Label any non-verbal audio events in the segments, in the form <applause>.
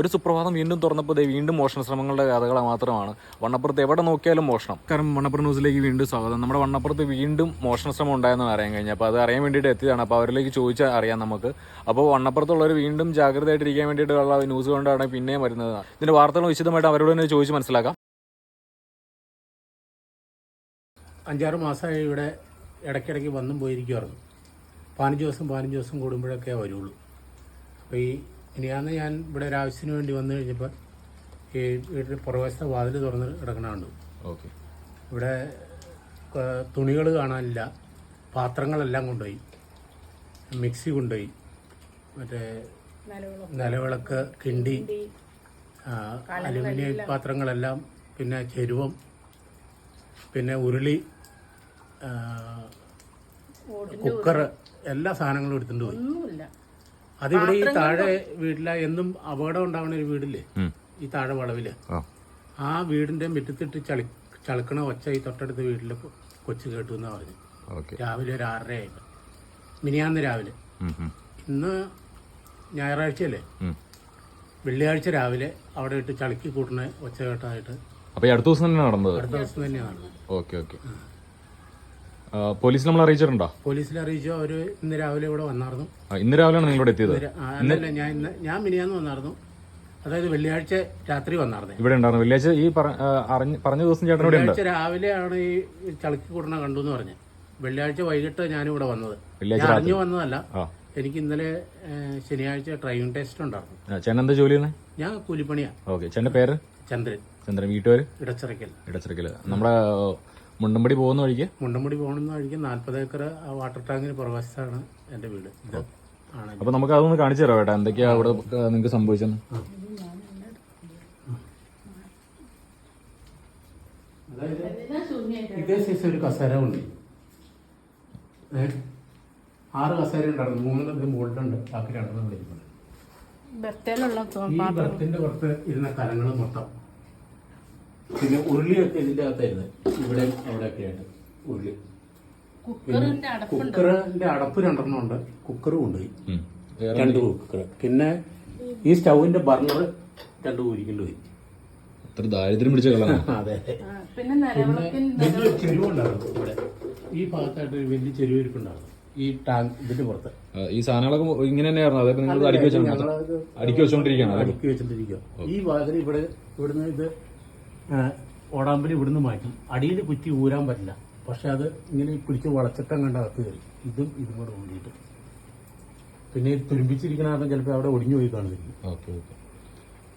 ഒരു സുപ്രഭാതം വീണ്ടും തുറന്നപ്പോൾ ദേ വീണ്ടും മോഷണ ശ്രമങ്ങളുടെ കഥകൾ മാത്രമാണ്. വണ്ണപ്പുറത്ത് എവിടെ നോക്കിയാലും മോഷണം. കാരണം വണ്ണപ്പുറം ന്യൂസിലേക്ക് വീണ്ടും സ്വാഗതം. നമ്മുടെ വണ്ണപ്പുറത്ത് വീണ്ടും മോഷണ ശ്രമം ഉണ്ടായെന്ന് അറിയാൻ കഴിഞ്ഞു അപ്പോൾ അത് അറിയാൻ വേണ്ടിയിട്ട് എത്തിയതാണ്. അപ്പോൾ അവരിലേക്ക് ചോദിച്ചാൽ അറിയാം നമുക്ക്. അപ്പോൾ വണ്ണപ്പുറത്തുള്ളവർ വീണ്ടും ജാഗ്രതയായിട്ടിരിക്കാൻ വേണ്ടിയിട്ടുള്ള ന്യൂസ് കൊണ്ടാണ് പിന്നെയും വരുന്നത്. ഇതിന്റെ വാർത്തകൾ വിശദമായിട്ട് അവരോട് തന്നെ ചോദിച്ച് മനസ്സിലാക്കാം. അഞ്ചാറ് മാസമായി ഇവിടെ ഇടയ്ക്കിടയ്ക്ക് വന്നും പോയിരിക്കുമായിരുന്നു പതിനഞ്ച് ദിവസം പതിനഞ്ച് ദിവസം കൂടുമ്പോഴൊക്കെ വരുള്ളൂ. അപ്പോൾ ഈ ഇനിയാന്ന് ഞാൻ ഇവിടെ ഒരു ആവശ്യത്തിന് വേണ്ടി വന്നു കഴിഞ്ഞപ്പോൾ ഈ വീട്ടിൽ പുറവശത്തെ വാതിൽ തുറന്ന് കിടക്കണുണ്ട് ഓക്കെ. ഇവിടെ തുണികൾ കാണാനില്ല. പാത്രങ്ങളെല്ലാം കൊണ്ടുപോയി. മിക്സി കൊണ്ടുപോയി. മറ്റേ നിലവിളക്ക്. കിണ്ടി അലുമിനിയം പാത്രങ്ങളെല്ലാം പിന്നെ ചെരുവം പിന്നെ ഉരുളി കുക്കറ് കുക്കർ എല്ലാ സാധനങ്ങളും എടുത്തുകൊണ്ട് പോയി. ഒന്നുമില്ല. അതിവിടെ ഈ താഴെ വീട്ടില എന്നും അപകടം ഉണ്ടാവുന്ന ഒരു വീടില്ലേ? ഈ താഴെ വളവിൽ. ആ. വീടിന്റെ മുറ്റത്തിട്ട് ചളി ചളുക്കണ ഒച്ച ഈ തൊട്ടടുത്ത വീട്ടിലെ കൊച്ചു കേട്ടു എന്നാ പറഞ്ഞു. ഓക്കെ. രാവിലെ ഒരു ആറര ആയിട്ട് മിനിയാന്ന് രാവിലെ. ഇന്ന് ഞായറാഴ്ചയല്ലേ? വെള്ളിയാഴ്ച രാവിലെ അവിടെ ഇട്ട് ചളുക്കി കൂട്ടുന്ന ഒച്ച കേട്ടായിട്ട് അപ്പോൾ അടുത്ത ദിവസം തന്നെ നടന്നത്? അടുത്ത ദിവസം തന്നെയാണ് ഓക്കെ ഓക്കെ. പോലീസ് നമ്മൾ അറിയിച്ചിട്ടുണ്ടോ? പോലീസിൽ അറിയിച്ചു. അവർ ഇന്ന് രാവിലെ ഇവിടെ വന്നായിരുന്നു ഇന്ന് രാവിലെയാണ് നിങ്ങളിവിടെ എത്തിയത്? അല്ലല്ല ഞാൻ ഇന്ന് ഞാൻ മിനിയാന്ന് വന്നായിരുന്നു അതായത് വെള്ളിയാഴ്ച രാത്രി വന്നായിരുന്നു ഇവിടെ ഉണ്ടായിരുന്നു. വെള്ളിയാഴ്ച ഈ പറ- പറഞ്ഞ ദിവസം ചേട്ടൻ വെള്ളിയാഴ്ച രാവിലെയാണ് ഈ ചളുക്കി കൂടണ കണ്ടു എന്ന് പറഞ്ഞു. വെള്ളിയാഴ്ച വൈകിട്ട് ഞാനിവിടെ വന്നത്. ഞാൻ അറിഞ്ഞു വന്നതല്ല. എനിക്ക് ഇന്നലെ ശനിയാഴ്ച ഡ്രൈവിംഗ് ടെസ്റ്റ് ഉണ്ടായിരുന്നു. ചേട്ടൻ എന്താ ജോലി ഞാൻ കൂലിപ്പണിയാ. ഓക്കെ. ചേട്ടന്റെ പേര്? ചന്ദ്രൻ. ചന്ദ്രൻ. വീട്ടുപേര്? ഇടച്ചിറക്കൽ ഇടച്ചിറക്കൽ നമ്മുടെ മുണ്ടമ്പടി പോകുന്ന വഴിക്ക്? മുണ്ടമ്പടി പോകുന്ന വഴിക്ക് നാൽപ്പത് ഏക്കർ ആ വാട്ടർ ടാങ്കിന് പുറവശത്താണ് എന്റെ വീട്. ഇത് ആണ് അപ്പൊ നമുക്ക് അതൊന്ന് കാണിച്ചു തരാം ഏട്ടാ എന്തൊക്കെയാ അവിടെ നിങ്ങൾക്ക് സംഭവിച്ചെന്ന്. അതായത് ഇതേ സൈസ് ഒരു കസേര ഉണ്ട്? ആറ് കസേര ഉണ്ടായിരുന്നു മൂന്നെണ്ണം മുകളിലുണ്ട്. ബാക്കി രണ്ടെണ്ണം വിളിക്കുന്നത് ബർത്തേലുള്ള ഈ ബർത്തിന്റെ പുറത്ത് ഇരുന്ന കലങ്ങൾ മൊത്തം. പിന്നെ ഉരുളിയൊക്കെ ഇതിന്റെ അകത്തായിരുന്നു. ഇവിടെ അവിടെയൊക്കെ ആയിട്ട് ഉരുളി. കുക്കറിന്റെ അടപ്പ് കുക്കറിന്റെ അടപ്പ് രണ്ടെണ്ണം ഉണ്ട്. കുക്കറും കൊണ്ടുപോയി ഉം. രണ്ട് കുക്കർ പിന്നെ ഈ സ്റ്റൗവിന്റെ ബർണർ രണ്ട് കുരിക്കേണ്ടി പോയി. അത്ര ദാരിദ്ര്യം പിടിച്ച കളാണ് <laughs> അതെ. വലിയ ചെരുവുണ്ടായിരുന്നു ഇവിടെ. ഈ ഭാഗത്തായിട്ട് ഒരു വലിയ ചെരുവിരിപ്പുണ്ടായിരുന്നു ഈ ടാങ്ക് ഇതിന്റെ പുറത്ത്. ഈ സാധനങ്ങളൊക്കെ ഇങ്ങനെ തന്നെയായിരുന്നു. അതായത് നിങ്ങൾ അടുക്കി വെച്ചാൽ അടുക്കി വെച്ചോണ്ടിരിക്കുകയാണ് അടുക്കി വെച്ചിട്ടിരിക്കുക ഈ വാഹനം ഇവിടെ ഇവിടുന്ന് ഇത് ഓടാമ്പലി ഇവിടുന്ന് മാറ്റി. അടിയിൽ കുറ്റി ഊരാൻ പറ്റില്ല. പക്ഷെ അത് ഇങ്ങനെ പിടിച്ച് വളച്ചിട്ടം കണ്ട അകത്ത് കയറി. ഇതും ഇതും കൂടെ ഊരിയിട്ട് പിന്നെ ഈ തുരുമ്പിച്ചിരിക്കണ കാരണം ചിലപ്പോൾ അവിടെ ഒടിഞ്ഞു പോയി കാണുന്നില്ല ഓക്കെ ഓക്കെ.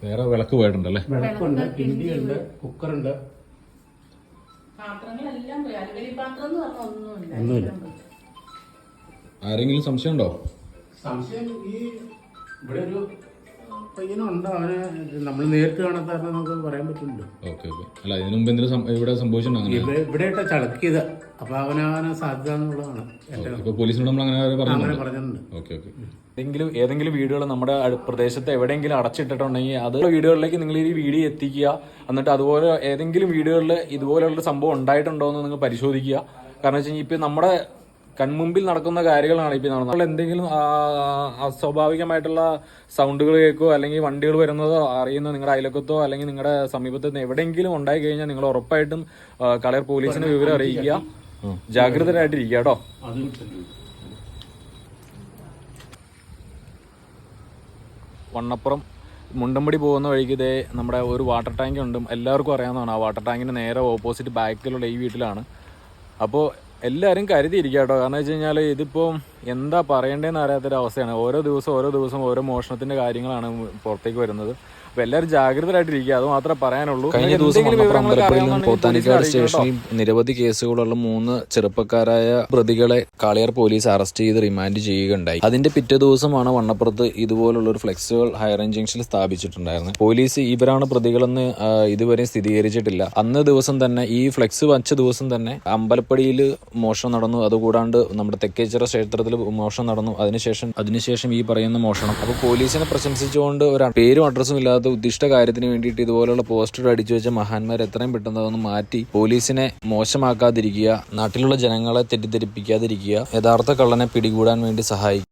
വേറെ വിളക്ക് പോയിട്ടുണ്ടല്ലേ? വിളക്കുണ്ട് കിണ്ടിയുണ്ട് കുക്കറുണ്ട്. പാത്രങ്ങളെല്ലാം പോയി. അലുവലി പാത്രം എന്ന് ഒന്നുമില്ല. ഒന്നുമില്ല. ആരെങ്കിലും സംശയമുണ്ടോ? സംശയം ഈ ഇവിടെ ഒരു പയ്യനുണ്ട് അവനെ നമ്മൾ നേരിട്ട് കാണാത്ത കാരണം നമുക്ക് പറയാൻ പറ്റില്ലല്ലോ. Okay okay. അല്ല ഇതിനു മുമ്പ് എന്തെങ്കിലും ഇവിടെ സംഭവിച്ചിട്ടുണ്ടോ ഇവിടെ ഇട്ട ചളക്കിയത്. അപ്പൊ അവനാകാൻ സാധ്യത എന്നുള്ളതാണ്. എന്റെ പോലീസിനോട് നമ്മൾ അങ്ങനെ പറഞ്ഞു അങ്ങനെ പറഞ്ഞിട്ടുണ്ട്. Okay okay. ഏതെങ്കിലും ഏതെങ്കിലും വീടുകൾ നമ്മുടെ പ്രദേശത്ത് എവിടെയെങ്കിലും അടച്ചിട്ടിട്ടുണ്ടെങ്കിൽ അത് വീടുകളിലേക്ക് നിങ്ങൾ ഈ വീഡിയോ എത്തിക്കുക. എന്നിട്ട് അതുപോലെ ഏതെങ്കിലും വീടുകളിൽ ഇതുപോലെയുള്ള സംഭവം ഉണ്ടായിട്ടുണ്ടോ എന്ന് നിങ്ങൾ പരിശോധിക്കുക. കാരണം വെച്ച് കഴിഞ്ഞാൽ ഇപ്പം നമ്മുടെ കൺമുമ്പിൽ നടക്കുന്ന കാര്യങ്ങളാണ് ഇപ്പം നടന്നത്. നമ്മൾ എന്തെങ്കിലും അസ്വാഭാവികമായിട്ടുള്ള സൗണ്ടുകൾ കേൾക്കുകയോ അല്ലെങ്കിൽ വണ്ടികൾ വരുന്നതോ അറിയുന്ന നിങ്ങളുടെ അയലക്കത്തോ അല്ലെങ്കിൽ നിങ്ങളുടെ സമീപത്ത് നിന്ന് എവിടെയെങ്കിലും ഉണ്ടായി കഴിഞ്ഞാൽ നിങ്ങൾ ഉറപ്പായിട്ടും കളർ പോലീസിനെ വിവരം അറിയിക്കുക. ജാഗ്രതരായിട്ടിരിക്കുക കേട്ടോ. വണ്ണപ്പുറം മുണ്ടമ്പടി പോകുന്ന വഴിക്ക് ഇതേ നമ്മുടെ ഒരു വാട്ടർ ടാങ്ക് ഉണ്ട്. എല്ലാവർക്കും അറിയാവുന്നതാണ്. ആ വാട്ടർ ടാങ്കിന് നേരെ ഓപ്പോസിറ്റ് ബാക്കിലുള്ള ഈ വീട്ടിലാണ്. അപ്പോൾ എല്ലാവരും കരുതിയിരിക്കുക കേട്ടോ കാരണം വെച്ച് കഴിഞ്ഞാൽ ഇതിപ്പോൾ എന്താ പറയേണ്ടതെന്ന് അറിയാത്തൊരു അവസ്ഥയാണ്. ഓരോ ദിവസം ഓരോ ദിവസം ഓരോ മോഷണത്തിന്റെ കാര്യങ്ങളാണ് പുറത്തേക്ക് വരുന്നത്. അപ്പൊ എല്ലാവരും ജാഗ്രതരായിട്ടിരിക്കുക. അത് മാത്രമേ പറയാനുള്ളൂ. കഴിഞ്ഞ ദിവസം പോത്താനിക്കാട്. സ്റ്റേഷനിൽ നിരവധി കേസുകളുള്ള മൂന്ന് ചെറുപ്പക്കാരായ പ്രതികളെ കാളിയാർ പോലീസ് അറസ്റ്റ് ചെയ്ത് റിമാൻഡ് ചെയ്യുകയുണ്ടായി. അതിന്റെ പിറ്റേ ദിവസമാണ് വണ്ണപ്പുറത്ത് ഇതുപോലുള്ള ഒരു ഫ്ലെക്സുകൾ ഹയർ ജംഗ്ഷനിൽ സ്ഥാപിച്ചിട്ടുണ്ടായിരുന്നു പോലീസ് ഇവരാണ് പ്രതികളെന്ന് ഇതുവരെ സ്ഥിരീകരിച്ചിട്ടില്ല. അന്ന് ദിവസം തന്നെ ഈ ഫ്ലെക്സ് വച്ച ദിവസം തന്നെ അമ്പലപ്പടിയിൽ മോഷണം നടന്നു. അതുകൂടാണ്ട് നമ്മുടെ തെക്കേച്ചിറ ക്ഷേത്രത്തിൽ മോഷണം നടന്നു. അതിനുശേഷം അതിനുശേഷം ഈ പറയുന്ന മോഷണം. അപ്പോൾ പോലീസിനെ പ്രശംസിച്ചുകൊണ്ട് ഒരു പേരും അഡ്രസ്സും ഇല്ലാത്ത ഉദ്ദിഷ്ട കാര്യത്തിന് വേണ്ടിയിട്ട് ഇതുപോലുള്ള പോസ്റ്റർ അടിച്ചു വെച്ച മഹാന്മാർ എത്രയും പെട്ടെന്ന് അതൊന്ന് മാറ്റി പോലീസിനെ മോശമാക്കാതിരിക്കുക നാട്ടിലുള്ള ജനങ്ങളെ തെറ്റിദ്ധരിപ്പിക്കാതിരിക്കുക യഥാർത്ഥ കള്ളനെ പിടികൂടാൻ വേണ്ടി സഹായിക്കുക.